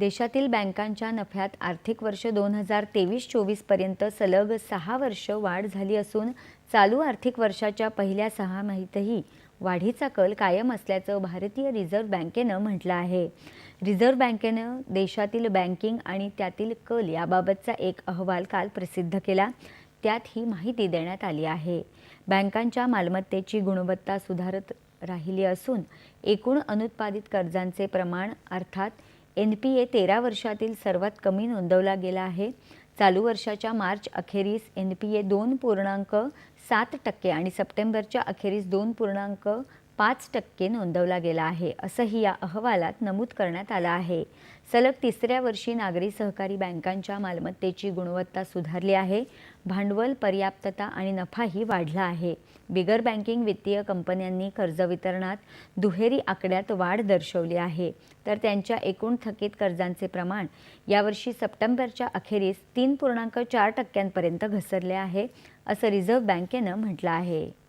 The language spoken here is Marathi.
देशातील बँकांच्या नफ्यात आर्थिक वर्ष दोन हजार तेवीस चोवीसपर्यंत सलग सहा वर्ष वाढ झाली असून चालू आर्थिक वर्षाच्या पहिल्या सहामाहीतही वाढीचा कल कायम असल्याचं भारतीय रिझर्व्ह बँकेनं म्हटलं आहे. रिझर्व्ह बँकेनं देशातील बँकिंग आणि त्यातील कल याबाबतचा एक अहवाल काल प्रसिद्ध केला. त्यात ही माहिती देण्यात आली आहे. बँकांच्या मालमत्तेची गुणवत्ता सुधारत राहिली असून एकूण अनुत्पादित कर्जांचे प्रमाण अर्थात एन पी ए तेरा वर्षातील सर्वात कमी नोंदवला गेला आहे. चालू वर्षाच्या मार्च अखेरीस एन पी ए दोन पूर्णांक सात टक्के आणि सप्टेंबरच्या अखेरीस दोन पूर्णांक पाच टक्के नोंदवला गेला आहे असंही या अहवालात नमूद करण्यात आलं आहे. सलग तिसऱ्या वर्षी नागरी सहकारी बँकांच्या मालमत्तेची गुणवत्ता सुधारली आहे भांडवल पर्याप्तता आणि नफाही वाढला आहे. बिगर बँकिंग वित्तीय कंपन्यांनी कर्ज वितरणात दुहेरी आकड्यात वाढ दर्शवली आहे. तर त्यांच्या एकूण थकीत कर्जांचे प्रमाण यावर्षी सप्टेंबरच्या अखेरीस तीन पूर्णांक चार टक्क्यांपर्यंत घसरले आहे असं रिझर्व्ह बँकेनं म्हटलं आहे.